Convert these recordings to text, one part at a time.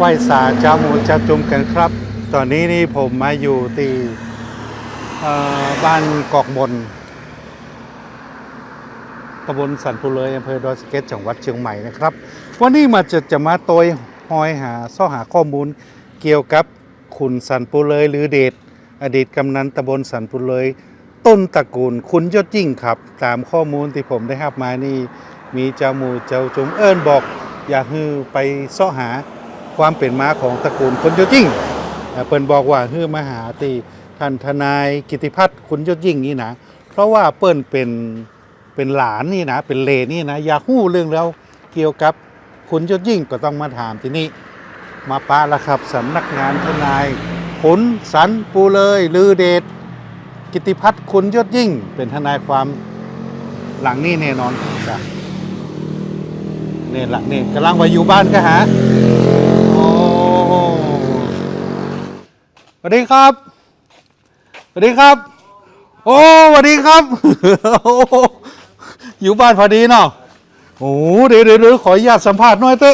ไหว้สาเจ้าหมูเจ้าจุมกันครับ ตอนนี้นี่ผมมาอยู่ที่บ้านกอกมนตำบลสันปุเลยอำเภอดอยสะเก็ตจังหวัดเชียงใหม่นะครับ วันนี้มาจะจะมาโตยหอยหาซ่อหาข้อมูลเกี่ยวกับขุนสันปุเลยหรือเดชอดีตกำนันตำบลสันปุเลย ต้นตระกูลคุณยศยิ่งครับ ตามข้อมูลที่ผมได้รับมานี่ มีเจ้าหมูเจ้าจุมเอิญบอก อยากฮือไปเสาะหา ความเป็นมาของตระกูลคุณยศยิ่งเปิ้นบอกว่าฮือมหาที่ท่านทนายกิติพัฒน์คุณยศยิ่งนี่นะ เพราะว่าเปิ้นเป็นเป็นหลานนี่นะเป็นเลนี่นะอยากฮู้เรื่องแล้วเกี่ยวกับคุณยศยิ่งก็ต้องมาถามที่นี่มาปะละครับสำนักงานทนายขนสันปูเลยลือเดชกิติพัฒน์คุณยศยิ่ง เป็นทนายความหลังนี้แน่นอนจ้ะเนี่ยหลังนี่กำลังไปอยู่บ้านก็หา สวัสดีครับ สวัสดีครับ โอ้สวัสดีครับโอ้อยู่บ้านพอดีเนาะ โอ้เดี๋ยวเดี๋ยวเดี๋ยวขออนุญาตสัมภาษณ์หน่อยเต้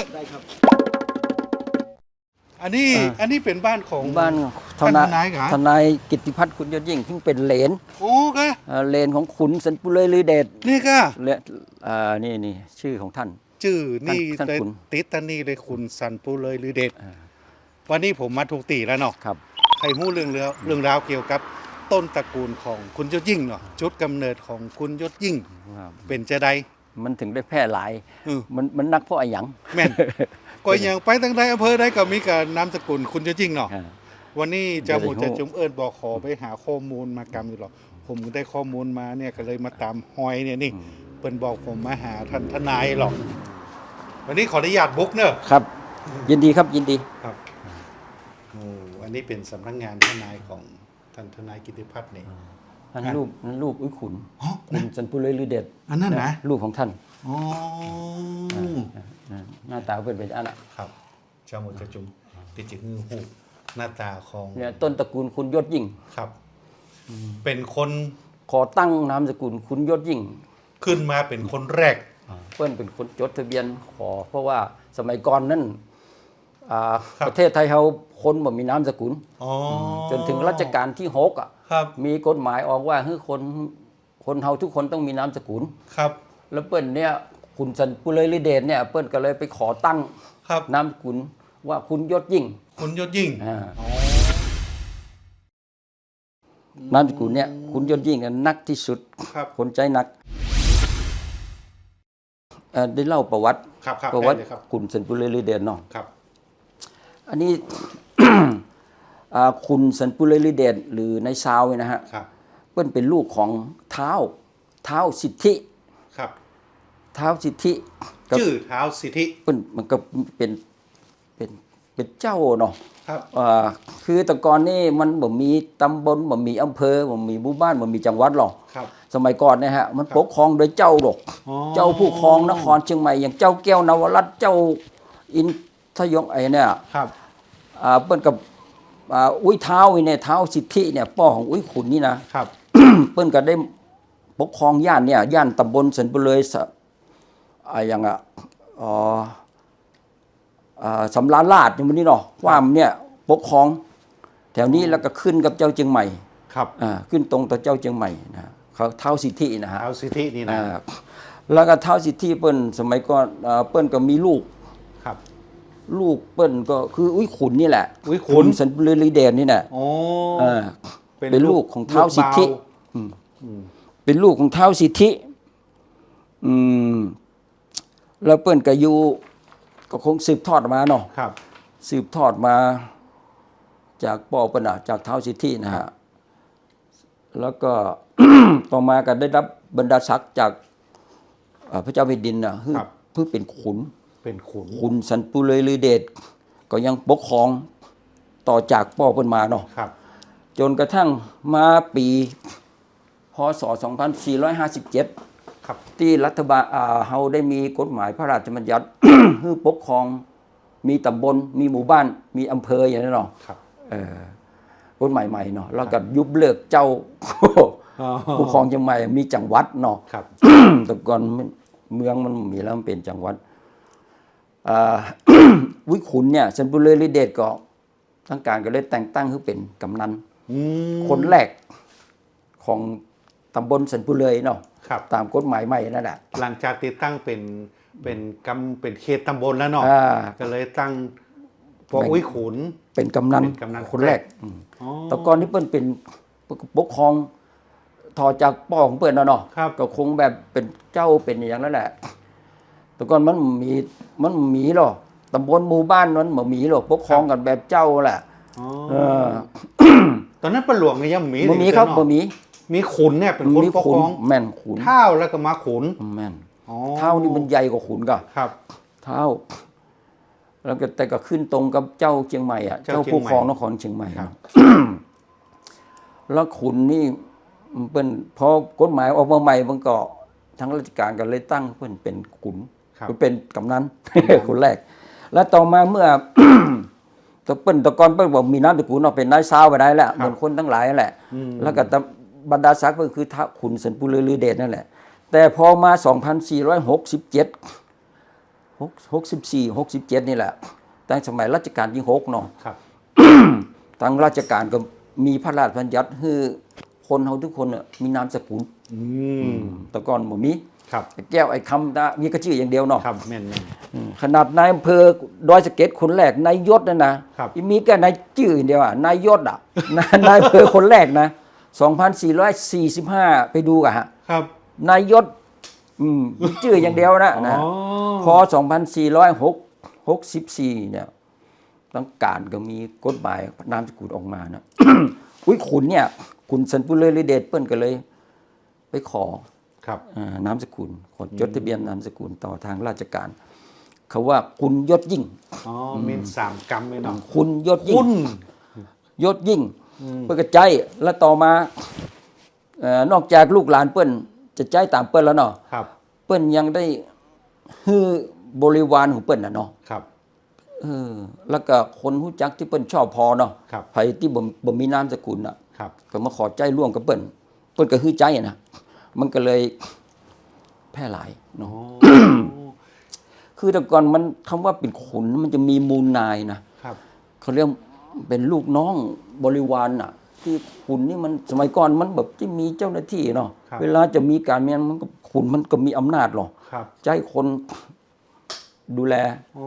อันนี้อ่าอันนี้เป็นบ้านของบ้านท่านทนายเหรอทนายกิตติพัฒน์คุณยศยิ่งซึ่งเป็นเหลนโอ้ก็เอ่อเหลนของขุนสันปุเลยลือเดชนี่ก็และอ่านี่นี่ชื่อของท่าน ชื่อนี่ท่านเลยคุณติดตันนี่เลยคุณสันปูเลยหรือเด็ดอ่า วันนี้ผมมาถูกตีแล้วเนาะครับใครหู้เรื่องเรื่องเรื่องราวเกี่ยวกับ ต้นตระกูลของคุณยศยิ่งเนาะจุดกำเนิดของคุณยศยิ่ง ครับเป็นจะใด มันถึงได้แพร่หลายเออมันมันนักเพราะอะไรหยังแม่น ก็อย่างไปตั้งใดอำเภอใดก็มีการนามสกุลคุณยศยิ่งเนาะ อ่า วันนี้เจ้าหมูเดี๋จะยวได้จุมเอิญบอกขอไปหาข้อมูลมากรรมอยู่หรอกผมได้ข้อมูลมาเนี่ยก็เลยมาตามหอยเนี่ยนี่อืมเปิ้นบอกผมมาหาท่านทนายหรอก วันนี้ขออนุญาตบุ๊กเนอะ ครับ ยินดีครับยินดี ครับ โอ้อันนี้เป็นสำนักงานทนายของท่านทนายกิติพัฒน์นี่ อันอะรูปอันรูปอุ้ยขุนอ๋อขุนสันปุเลยลือเดชอันนั้นนะ รูปของท่านอ๋ออ่าหน้าตาเป็นเป็นอันน่ะครับเจ้าหมดจะจุมติดจิงือหูหน้าตาของเนี่ยต้นตระกูลคุณยศยิ่ง ครับ เป็นคนขอตั้งนามสกุลคุณยศยิ่ง ขึ้นมาเป็นคนแรกเปิ้นเป็นคนจดทะเบียนขอ เพราะว่าสมัยก่อนนั้น อ่าครับ ประเทศไทยเราคนบ่มีนามสกุล อ๋อจนถึงรัชกาลที่หกอะครับมีกฎหมายออกว่าให้คนคนเฮาทุกคนต้องมีนามสกุล ครับแล้วเปิ้นเนี่ยคุณสันปุเลยลิเดชเนี่ยเปิ้นก็เลยไปขอตั้งครับนามสกุลว่าคุณยศยิ่งคุณยศยิ่งอ่าอ๋อนามสกุลเนี่ยคุณยศยิ่งเนี่ยนักที่สุด ครับคนใจหนักเอ่อได้เล่าประวัติครับครับประวัติได้เลยครับ คุณสันปุเลยลิเดชเนาะ ครับ อันนี้ อ่าคุณสันปุเรลิเดชหรือในายซาวเนี่ยนะฮะครับ เปิ้นเป็นลูกของเท้าเท้าสิทธิครับ เท้าสิทธิกับชื่อเท้าสิทธิเปิ้นมันก็เป็นเป็นเป็นเจ้าเนาะครับ อ่าคือแต่ก่อนนี่มันบ่มีตำบลบ่มีอำเภอบ่มีหมู่บ้านบ่มีจังหวัดหรอก ครับ สมัยก่อนเนี่ยฮะมันปกครองโดยเจ้าดอก อ๋อ เจ้าผู้ครองนครเชียงใหม่อย่างเจ้าแก้วนวรัตน์เจ้าอิน ทยงไอเนี่ยครับอ่าเปิ้นกับอ่าอุ้ยเท้าอีเนี่ยเท้าสิทธิเนี่ยป้อของอุ้ยขุนนี่นะครับ เปิ้นก็ได้ปกครองย่านเนี่ยย่านตำบลสันปุเลยสะอ่าอย่างอะอ๋ออ่าสำราญราชอย่างนี้เนาะว่ามันเนี่ยปกครอง แถวนี้แล้วก็ขึ้นกับเจ้าเชียงใหม่ครับอ่าขึ้นตรงต่อเจ้าเชียงใหม่นะเขาเท้าสิทธินะฮะเท้าสิทธินี่นะ อ่าแล้วก็เท้าสิทธิเปิ้นสมัยก่อนอ่าเปิ้นก็มีลูกครับ ลูกเปิ้นก็คืออุ้ยขุนนี่แหละอุ้ยขุน สันปุเลยลีเดนนี่แหละโอ้เออเป็นลูกของเท้าสิทธิลูกเบาเป็นลูกของเท้าวสิทธิ อืม แล้วเปิ้นก็อยู่ก็คงสืบทอดมาเนาะ ครับ สืบทอดมาจากป่อปนะจากเท้าวสิทธินะฮะ แล้วก็ ต่อมาก็ได้รับบรรดาศักดิ์จากเอ่อพระเจ้าแผ่นดินนะเพื่อครับ เพื่อเป็นขุน เป็นขุนขุนสันปุเลยลือเดชก็ยังปกครองต่อจากป่อเปิ้นมาเนาะครับ จนกระทั่งมาปีพศ 2457 ครับ ที่รัฐบาลอ่าเฮาได้มีกฎหมายพระราชบัญญัติให้ปกครอง มีตำบล มีหมู่บ้าน มีอำเภออย่างนั้นเนาะครับเออกฎหมายใหม่เนาะแล้วก็ยุบเลิกเจ้าอ๋อผู้ครองจังใหม่มีจังหวัดเนาะครับแต่ก่อนมันเมืองมันมีแล้วมันเป็นจังหวัดอ่า วิขุนเนี่ยสันปุเรลิเดชก็ทั้งการก็เลยแต่งตั้งให้เป็นกำนันอืมคนแรกของตำบลสันปุเรยเนาะครับตามกฎหมายใหม่นั่นแหละหลังจากติดตั้งเป็นเป็นกำเป็นเขตตำบลแล้วเนาะอ่าก็เลยตั้งพอแบ่งอุ้ยขุนเป็นกำนันเป็นกำนันคนแรกอืมอ๋อแต่ก่อนที่เปิ้นเป็นปกครองถอดจากป้อของเปิ้นนะเนาะครับก็คงแบบเป็นเจ้าเป็นอย่างนั้นแหละ แต่ก่อนมันมีมันมีหรอกตำบลหมู่บ้านนั้นบ่มีหรอกปกครองกันแบบเจ้าแหละอ๋อเออตอนนั้นประหลวงเนี่ยยังมีบ่มีครับเนาะบ่มีมีขุนเนี่ยเป็นคนมีปกขุคนรองแม่นขุนเท่าแล้วก็มาขุนแม่นอ๋อเท้านี่มันใหญ่กว่าขุนก็ครับ เท้าแล้วก็แต่ก็ขึ้นตรงกับเจ้าเชียงใหม่อะเจ้าเจ้าเชียงผู้ใหม่ครองนครเชียงใหม่ครับ แล้วขุนนี่มันเป็นพอกฎหมายออกมาใหม่มันก็ทั้งราชการก็เลยตั้งเพิ่นเป็นขุน ครับคือเป็นกำนันคนแรก แล้วต่อมาเมื่อตะเปิ้นแตะกอนเปิ้นบอกมีน้ำตระกูลเนาะเป็นนายซาวไปได้แหละเหมือนคนทั้งหลายนั่นแหละอืมแล้วก็ตะบรรดาศักดิ์ก็คือท้าขุนสันปุเรลือเดชนั่นแหละ แต่พอมา 2467 64 67 นี่แหละตั้งสมัยรัชกาลที่6เนาะครับทางราชการก็มีพระราชบัญญัติให้คนเฮาทุกคนน่ะมีนามสกุลอืมแต่ก่อนบ่มี ครับแก้วไอ้คำนะมีกระชื่ออย่างเดียวเนาะครับแม่นแม่นอืมขนาดนายอำเภอดอยสะเก็ดคนแรกนายยศนั่นนะครับอีมีแค่นายชื่ออย่างเดียวอะนายยศอะนายนายอำเภอคนแรกนะ 2445 ไปดูกันฮะครับนายยศอืมมีชื่ออย่างเดียวนะนะอ๋อพอ 2464 เนี่ยตั้งการก็มีกฎหมายนามสกุลออกมานะอุ้ยขุนเนี่ยขุนสันปุเรลิเดชเปิ้นก็เลย ไปขอ ครับอานามสกุลขอจดทะเบียนนามสกุลต่อทางราชการ เขาว่าคุณยศยิ่งอ๋ออมีสามกรรมเลยเนาะคุณยศยิ่คุงณยศยิ่งเพื่อกระใจแล้วต่อมาเอ่อนอกจากลูกหลานเปิ้นจะใจตามเปิ้นแล้วเนาะครับเปิ้นยังได้ฮือบริวารของเปิ้นน่ะเนาะครับเออแล้วก็คนรู้จักที่เปิ้นชอบพอเนาะครับไผที่บ่บ่มีนามสกุลน่ะครับก็มาขอใจร่วมกับเปิ้นเปิ้นก็ฮือใจนะ มันก็เลยแพร่หลายเนาะอ๋อคือแต่ก่อนมันคำว่าเป็นขุนมันจะมีมูลนายนะครับเขาเรียกเป็นลูกน้องบริวารน่ะ ที่ขุนนี่มันสมัยก่อนมันแบบที่มีเจ้าหน้าที่เนาะครับเวลาจะมีการเมืองมันก็ขุนมันก็มีอำนาจหรอกครับจะให้คนดูแลโอ้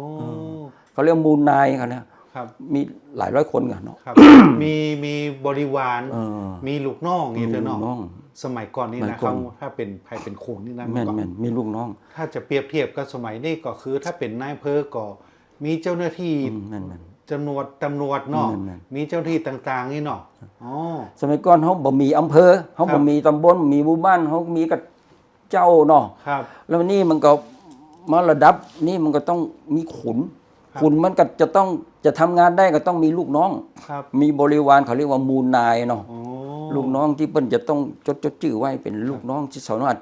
เขาเรียกมูลนายกันนะครับมีหลายร้อยคนกันเนาะครับมีมีบริวารเออมีลูกน้องอย่างเงี้ยเถอะมีลูกน้เนาะอง สมัยก่อนนี่สมันะยก่เขาอนถ้าเป็นใครเป็นขุนนี่นะแม่นเมื่อก่อนแม่นมีลูกน้อง ถ้าจะเปรียบเทียบกับสมัยนี้ก็คือ ถ้าเป็นนายอำเภอก็มีเจ้าหน้าที่อืมแม่นแม่นจำนวนตำรวจเนาะแม่นมีเจ้าหน้าที่ต่าง ๆ นี่เนาะอ๋อสมัยก่อนเขาบ่มีอำเภอเขาครับ่บมีตำบลมีหมู่บ้านเขามีกับเจ้าเนาะครับแล้วนี่มันก็มาระดับนี่มันก็ต้องมีขุนครับขุนมันก็จะต้องจะทำงานได้ก็ต้องมีลูกน้องครับมีบริวารเขาเรียกว่ามูลนายเนาะอ๋อ ลูกน้องที่เปิ้นจะต้องจดจดชื่อไว้เป็นลูกน้องที่สามารถ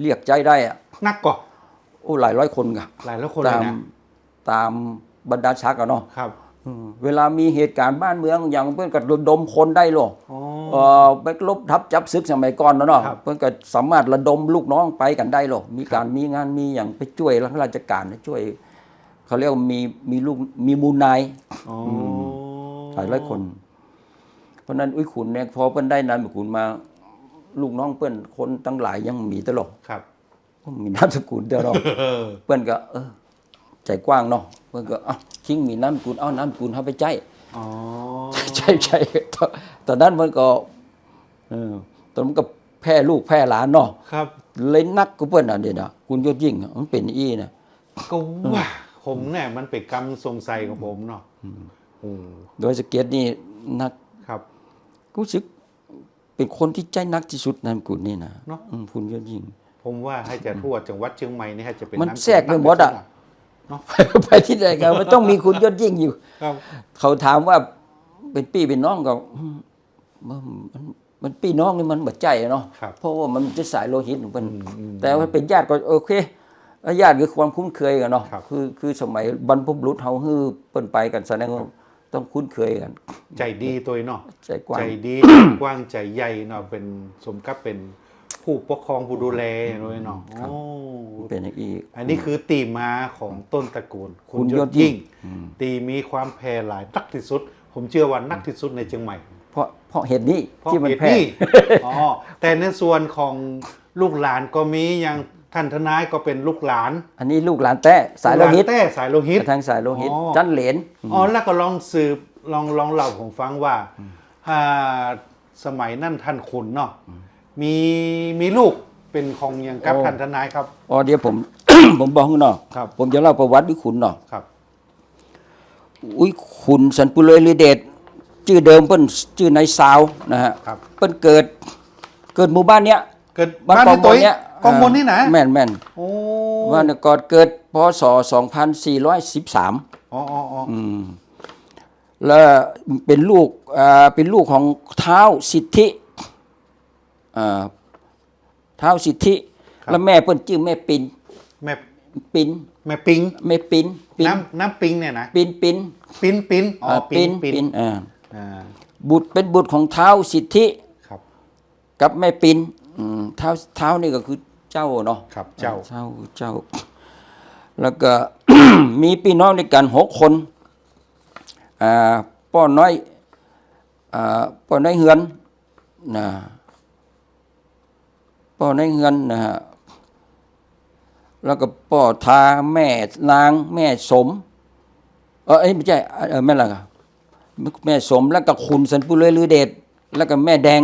เรียกใจได้อะนักก่อโอ้หลายร้อยคนกะหลายแล้วคนเลตายมนะตามบรรดาชักอะเนาะครับอืมเวลามีเหตุการณ์บ้านเมืองอย่างเพื่อนก็ระดมคนได้หรอกอ๋อเออไปลบทับจับศึกสมัยก่อนนะเนาะครับเพื่อนก็สามารถระดมลูกน้องไปกันได้หรอกมีการมีงานมีอย่างไปช่วยราชการช่วยเขาเรียกว่ามีมีลูกมีมูลนายอ๋อหลายร้อยคนเพ ราะฉะนั้นอุ้ยขุนเนี่ยพอเปิ้นได้นามขุนมา ลูกน้องเปิ้นคนตั้งหลายยังมีตลอดครับมีนามสกุลเดียวเนาะเออเปิ้นก็ เออ ใจกว้างเนาะเปิ้นก็เอ้าคิงมีนามสกุลเอานามสกุลเฮาไปใจอ๋อใช่ใช่ตอนตอนนั้นมันก็เออตอนนั้นมันก็แพร่ลูกแพร่หลานเนาะครับ เลยนักกูเปิ้นอะเดี๋ยวนะคุณยศยิ่งอะมันเป็นอีนะก็ว่าผมเนี่ยมันเป็นกรรมสงสัยของผมเนาะโอ้โดยสเก็ตนี่นักค รับรู้สึกเป็นคนที่ใจนักที่สุดนามกุลนี่นะเนาะอืมคุณยศยิ่งผมว่าให้จะทั่วจังหวัดเชียงใหม่นี่ให้จะเป็นมันำแทรกไปหมดอะเนาะไปที่ไหนกันมันต้องมีคุณยศยิ่งอยู่ครับเขาถามว่าเป็นพี่เป็นน้องก็อืมมันมันมันพี่น้องนี่มันบัดใจอะเนาะครับเพราะว่ามันจะสายโลหิตของมันอืมอืมแต่ว่าเป็นญาติก็โอเคญาติคือความคุ้นเคยกันเนาะครับคือคือสมัยบรรพบุรุษเฮาฮื้อเปิ้นไปกันแสดงว่า ต้องคุ้นเคยกัน ใจดีตัวเนาะใจกว้างใจดีกว้างใจใหญ่เนาะเป็นสมกับเป็นผู้ปกครองผู้ดูแลเลยเนาะครับโอ้เป็นอย่างอีก อันนี้คือตีมาของต้นตระกูล คุณยศยิ่งอืมตีมีความแพร่หลายนักที่สุด ผมเชื่อว่านักที่สุดในเชียงใหม่ เพราะเพราะเหตุนี้เพราะที่มันเหตุแพร่นี้อ๋อแต่ในส่วนของลูกหลานก็มีอย่าง ท่านทนายก็เป็นลูกหลานอันนี้ลูกหลานแต้สายโลหิตกหนแต้สายโลหิตกระทางสายโลหิตอ๋อจันเหรนอ๋อแล้วก็ลองสืบลองลองเล่าผมฟังว่าอ่าสมัยนั่นท่านขุนเนาะมีมีลูกเป็นของอย่างกับท่านทนายครับอ๋อเดี๋ยวผมผมบอกหน่อยครับผมจะเล่าประวัติวิขุนหน่อยครับ อุ้ยขุนสันปุเลยลือเดชชื่อเดิมเปิ้นชื่อนายสาวนะฮะครับเปิ้นเกิดเกิดหมู่บ้านเนี้ยเกิดบ้านบ้านกอในงมตัวนเนี้ย กองมนนี่นะแม่นแม่นโอ้บ้านก่อนเกิดพศ2413อ๋ออ๋ออ๋ออืมแล้วเป็นลูกอ่าเป็นลูกของเท้าสิทธิอ่าเท้าสิทธิ แล้วแม่เปิ้นชื่อแม่ปินแม่ปินแม่ปิงแม่ปินปินน้ำน้ำปิงเนี่ยนะปินปินปินปินอ๋ออ่าปิปินนปิปินนอ่าอ่าบุตรเป็นบุตรของเท้าสิทธิครับกับแม่ปินอืมเท้าเท้านี่ก็คือ เจ้าเนาะครับเจ้าเจ้าเจ้า แล้วก็มีพี่น้องในกันหกคนอ่าป้อน้อยอ่าป้อน้อยเฮือนนะป้อน้อยเฮือนนะฮะแล้วก็ป้อทาแม่นาง แม่สม เออเอ้ยไม่ใช่เออแม่ละครับแม่สมแล้วก็คุณสันปุเรลือเดชแล้วก็แม่แดง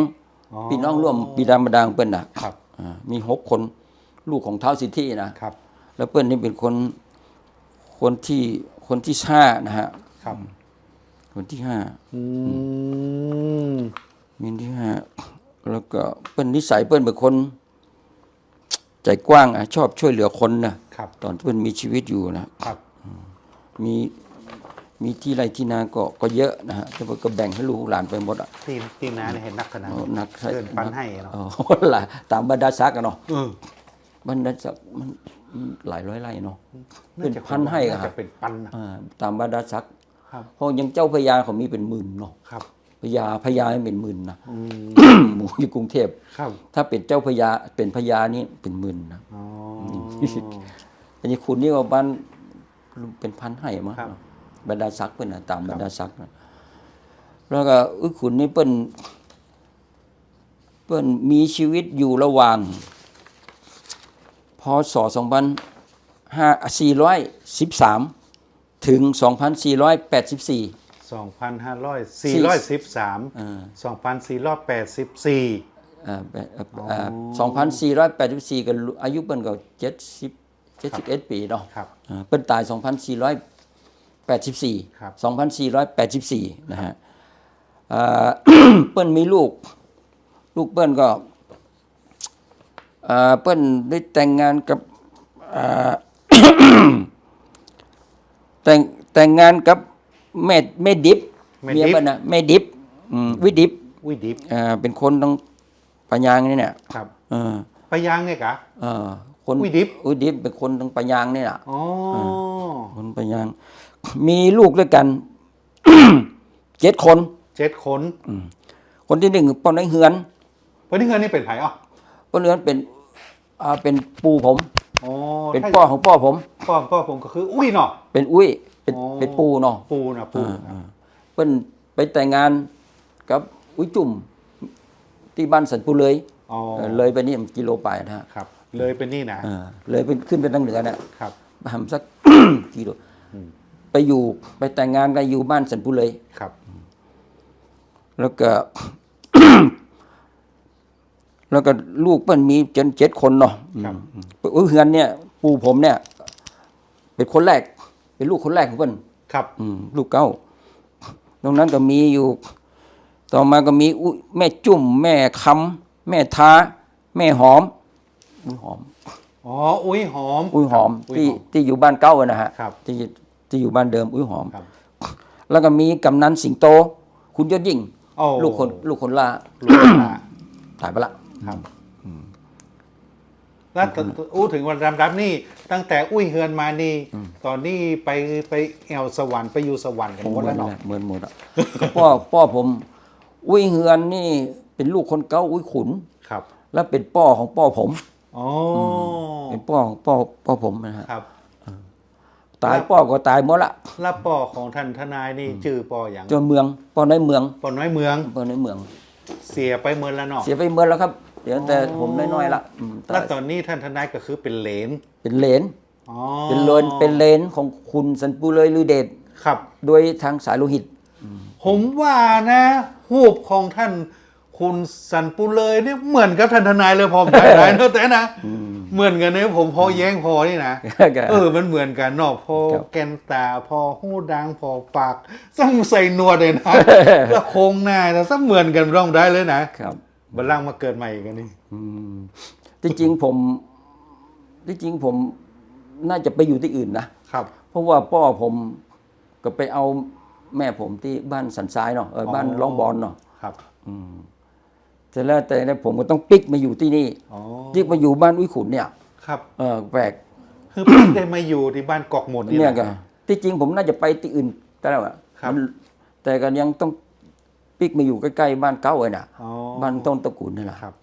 อ๋อพี่น้องร่วมบิดามารดาของเปิ้นนะครับอ่า มีหกคนลูกของเท้าวสิทธินะครับ แล้วเปิ้นนี่เป็นคนคนที่คนที่ห้านะฮะครับคนที่ห้าอืมมีที่ห้าแล้วก็เปิ้นนิสัยเปิ้นเป็นคน ใจกว้างอะชอบช่วยเหลือคนนะครับ ตอนที่เปิ้นมีชีวิตอยู่นะครับมี มีที่ไรที่นาก็ก็เยอะนะฮะแต่ว่าก็แบ่งให้ลูกหลานไปหมดอะทีมทีมน้าเนี่ยเห็นนักขนาดโอ้นักใช่เดินปันให้เนาะอ๋อหลายตามบรรดาศักดิ์อะเนาะเออบรรดาศักดิ์มันมันหลายร้อยไร่เนาะาเป็นจะพันให้อะน่าครัจะบเป็นปันนะอ่าตามบรรดาศักดิ์ครับเพราะอยังเจ้าพญาเขามีเป็นหมื่นเนาะครับพญาพญานี่เป็นหมื่นนะอืมหมู่อยู่กรุงเทพครับถ้าเป็นเจ้าพญาเป็นพญานี่เป็นหมื่นนะอ๋ออันนี้คุณนี่ก็บ้านเป็นพันให้มั้งครั บบรรดาศักดิ์เปิ้นนะตามบรรดาศักดิ์นะแล้วก็อุ้ยคุณนี่เปิ้นเปิ้นมีชีวิตอยู่ระหว่างพศ2513 ถึง 2484สองพันห้าร้อยสี่ร้อยสิบสามอ่าสองพันสี่ร้อยแปดสิบสี่อ่าแปดเอ่ออ่า2484ก็อายุเปิ้นก็70 71 ปีเนาะครับอ่าเปิ้นตาย 2484 ครับ 2484 นะฮะอ่าเปิ้นมีลูก ลูกเปิ้นก็อ่าเปิ้นได้แต่งงานกับอ่าแต่งแต่งงานกับแม่แม่ดิบแม่ดิบ เมียเปิ้นนะแม่ดิบอืมวิดิบวิดิบอ่าเป็นคนต้องปะยางนี่เนี่ยครับเออไปยางเนี่ยกะ เออคนวิดิบวิดิบเป็นคนต้องปะยางนี่แหละ อ๋อ คนปะยาง มีลูกด้วยกัน เจ็ดคน เจ็ดคนคนที่หนึ่งป้อนไอ้เฮือนวันนี้เงินนี่เป็นไผ่อะป้อนเฮือนเป็นอ่าเป็นปูผมอ๋อเป็นถ้าพ่อของพ่อผมพ่อพ่อผมก็คือ อุ้ยเนาะเป็นอุ้ย เป็นอ๋อเป็นปูเนาะปูนะปูอ่าอ่าเปิ้นไปแต่งงานกับอุ้ยจุ่ม ที่บ้านสันปูเลยอ๋อเออเลยไปนี่กิโลไปนะฮะครับ เลยเป็นนี่นะเออเลยไปขึ้นไปทางเหนือน่ะครับทำสักกิโล ไปอยู่ไปแต่งงานกันอยู่บ้านสันปุเลยครับ แล้วก็ แล้วก็ลูกเปิ้นมีจนเจ็ดคนเนาะครับอืมอุ้ยเฮือนเนี่ย ปู่ผมเนี่ย เป็นคนแรก เป็นลูกคนแรกของเปิ้นครับ อืมลูกเก้าตรงนั้นก็มีอยู่ ต่อมาก็มีอุ๊ยแม่จุ่ม แม่คำแม่ทาแม่หอมอุ้ยหอม อ๋อ อุ้ยหอม อุ้ยหอมอุ้ยที่หอมที่อยู่บ้านเก้าอะนะฮะครับ ที่ ที่อยู่บ้านเดิมอุ้ยหอม ครับ แล้วก็มีกำนันสิงโต คุณยศยิ่ง โอ้ลูกคนลูกคนล่าลูกคนละตายไปละ ครับแล้วตอู้ถึงวันรำรับนี่ ตั้งแต่อุ้ยเฮือนมานี่ ตอนนี้ไปไปแอวสวรรค์ไปอยู่สวรรค์กันหมดแล้วเนาะ เหมือนหมดอะ พ่อพ่อผมอุ้ยเฮือนนี่เป็นลูกคนเก้าอุ้ยขุน ครับ แล้วเป็นป้อของป้อผม อ๋อเป็นป้อของป้อป้อผมนะฮะ ครับ ตายป้อก็ตายหมดละแล้วปอของท่านทนายนี่ชื่อปออย่างจนเมืองป้อในเมืองปอน้อยเมืองป้อในเมือง เสียไปเมืองแล้วเนาะเสียไปเมืองแล้วครับ เดี๋ยวแต่ผมน้อยๆละอืมตายแล้วตอนนี้ท่านทนายก็คือเป็นเหลนเป็นเลนอ๋อเป็นเลนเป็นเลนของคุณสันปุเลยลือเดชครับ โดยทางสายโลหิต ผมว่านะ หูปของท่าน คุณสันปุเลยเนี่ยเหมือนกับท่านทนายเลยพอผมได้ได้เนอะแต่นะเหมือนกันเนี่ยผมพอแย้งพอนี่นะเออมันเหมือนกันเนาะพอครับแกนตาพอหูดังพอปากต้องใส่หนวดเลยนะแล้วโครงหน้าแต่สักเหมือนกันร้องได้เลยนะครับบัลลังก์มาเกิดใหม่อีกันนี่อืมที่จริงผมที่จริงผมน่าจะไปอยู่ที่อื่นนะครับ เพราะว่าพ่อผมก็ไปเอาแม่ผมที่บ้านสันทรายเนาะเออบ้านอ๋อร้องบอลเนาะครับ อืม แต่แล้วแต่เนี่ยผมก็ต้องปิกมาอยู่ที่นี่อ๋อปิกมาอยู่บ้านอุ้ยขุนเนี่ยครับ เออแปลกคือเพิ่งได้มาอยู่ที่บ้านกอกหมดนี่เนี่ยนะก็ที่จริงผมน่าจะไปที่อื่นแต่แล้วอะครับ มันแต่ก็ยังต้องปิกมาอยู่ใกล้ๆบ้านเก่าเลยน่ะ อ๋อบ้านต้นตระกูลนี่แหละครับ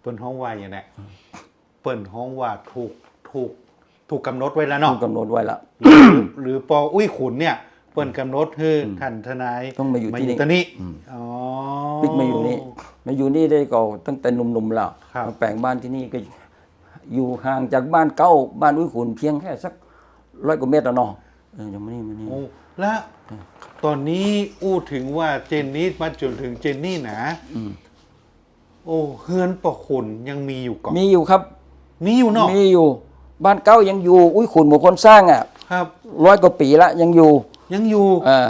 เปิ้นห้องว่าอย่างนี้เปิ้นห้องว่าถูกถูกถูกกำหนดไว้แล้วต้อเนาะงกำหนดไว้ละ หรือหรือปออุ้ยขุนเนี่ย เปิ้นกำหนดให้ท่านทนายต้องมาอยู่ที่นี่ตรงนี้อ๋อปิกมาอยู่นี่ มาอยู่นี่ได้ก็ตั้งแต่หนุ่มๆแล้วครับ มาแปลงบ้านที่นี่ก็อยู่ห่างจากบ้านเก่าบ้านอุ้ยขุนเพียงแค่สักร้อยกว่าเมตรอะเนาะเออยังไม่นี่มานี่ โอ้แล้วตอนนี้อู้ถึงว่าเจนนี่มาจนถึงเจนนี่นะอืม โอ้เฮือนปะขุนยังมีอยู่ก่อนมีอยู่ครับ มีอยู่เนาะมีอยู่ บ้านเก่ายังอยู่ อุ้ยขุนหมู่คนสร้างอะครับร้อยกว่าปีละยังอยู่ยังอยู่ เออ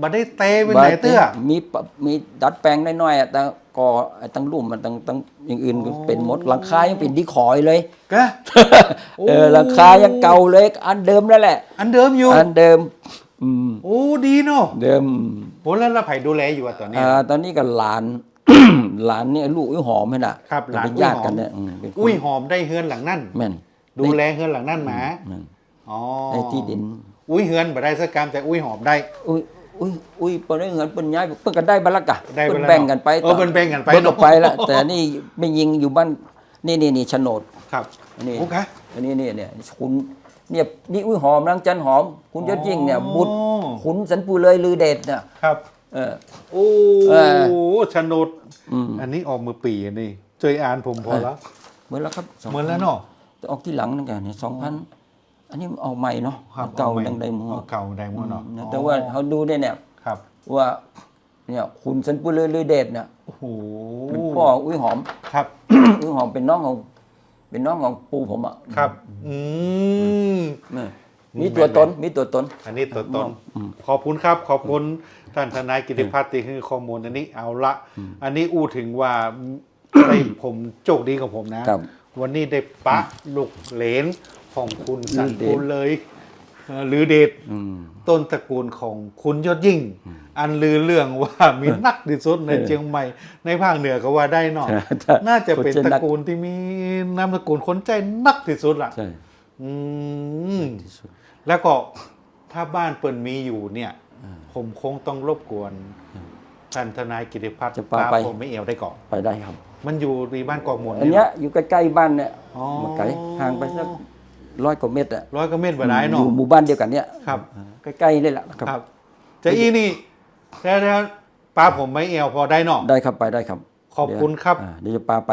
บัได้เตะไปไหนเตื้อ มีปะมีดัดแปลงน้อยๆอะแต่ก็ไอ้ตั้งรุ่มมันตั้งตั้งอย่างอื่นก็เป็นหมดหลังคายังเป็นดีขอยเลย กะ โอ้ เออหลังคายังเก่าเลยอันเดิมนั่นแหละ อันเดิมอยู่ อันเดิม อืมโอ้ ดีเนาะเดิมโอ้แล้วเราไผ่ดูแลอยู่อะตอนนี้อ่าตอนนี้ก็หลาน หลานเนี่ยลูกอุ้ยหอมไหมน่ะครับหลานเป็นญาติกันเนี่ยอืมเป็นคนอุ้ยหอมได้เฮือนหลังนั่น แม่นดูแลเฮือนหลังนั่นหมา แม่นอ๋อไอ้ที่ดิน อุ้ยเฮือนบ่ได้สักกรรมแต่อุ้ยหอมได้ อุ้ย อุ้ยอุ้ยเปิ้นได้เงินเปิ้นย้ายเปิ้นก็ได้บัลลักกะได้บัเปิ้ลนลักแบ่งกันไปเออเปิ้นแบ่งกันไปเปิ้นออกไปเนอะละแต่นี่ไม่ยิงอยู่บ้านนี่นี่นี่โฉนดครับอันนี้โอเคอันนี้เนี่ยเนี่ยคุณเนี่ยนี่อุ้ยหอมนางจันหอม คุณยศยิ่งเนี่ยบุตรขุนสันปูเลยลือเดชเนี่ยครับ เออโอ้เออโฉนดอืมอันนี้ออกมือปีอันนี่เจออ่านผมพอแล้วเหมือนแล้วครับ2,000เหมือนแล้วเนาะแต่ออกที่หลังนั่นแกเนี่ยสองพัน อันนี้ออกใหม่เนาะครับเก่าอใหม่ดังใดหมัวอ๋อเก่าไดมัวเนาะนะแต่ว่าเขาดูได้เนี่ยครับว่าเนี่ยคุณสันปูเลยลือเดชเนี่ยโอ้โหเป็นพ่ออุ้ยหอมครับอุ้ยหอมเป็นน้องของ เป็นน้องของปู่ผมอะครับ อืมเนี่ยมีตัวตนมีตัวตน อันนี้ตัวตน ขอบคุณครับ ขอบคุณท่านทนายกิติพัฒน์ที่ให้ข้อมูลอันนี้เอาละ อันนี้อู้ถึงว่าได้ผมโชคดีของผมนะครับวันนี้ได้ปะลูกเหลน ของคุณสันลือเดชคุณเลยเอ่อหรือเดชอืมต้นตระกูลของคุณยศยิ่ง อันลือเรื่องว่ามีนักที่สุดในเออเชียงใหม่ ในภาคเหนือก็ว่าได้เนาะใช่น่าจะเป็นคนใจตนัระกกูลที่มีนามสกุลคนใจนักที่สุดล่ะใช่อืมที่สุดแล้วก็ถ้าบ้านเปิ่นมีอยู่เนี่ย ผมคงต้องรบกวนท่านทนายกิติพัฒน์จะพาไปผมไม่เอวได้ก่อนไปได้ครับ มันอยู่ในบ้านกอกหมนอันเนี้ยอยู่ใกล้ๆบ้านเนี่ยอ๋อมาไกลห่างไปสัก ร้อยกว่าเมตรอะร้อยกว่าเมตรบ่ได้อเนาะ ยู่หมู่บ้านเดียวกันเนี่ยครับ ใกล้ๆนี่แหละครับ ครับจะอีนี่แล้วแล้วป้าผมไม่เอวพอได้เนาะได้ครับไปได้ครับขอบคุณครับ อ่าเดี๋ยวจะพาไป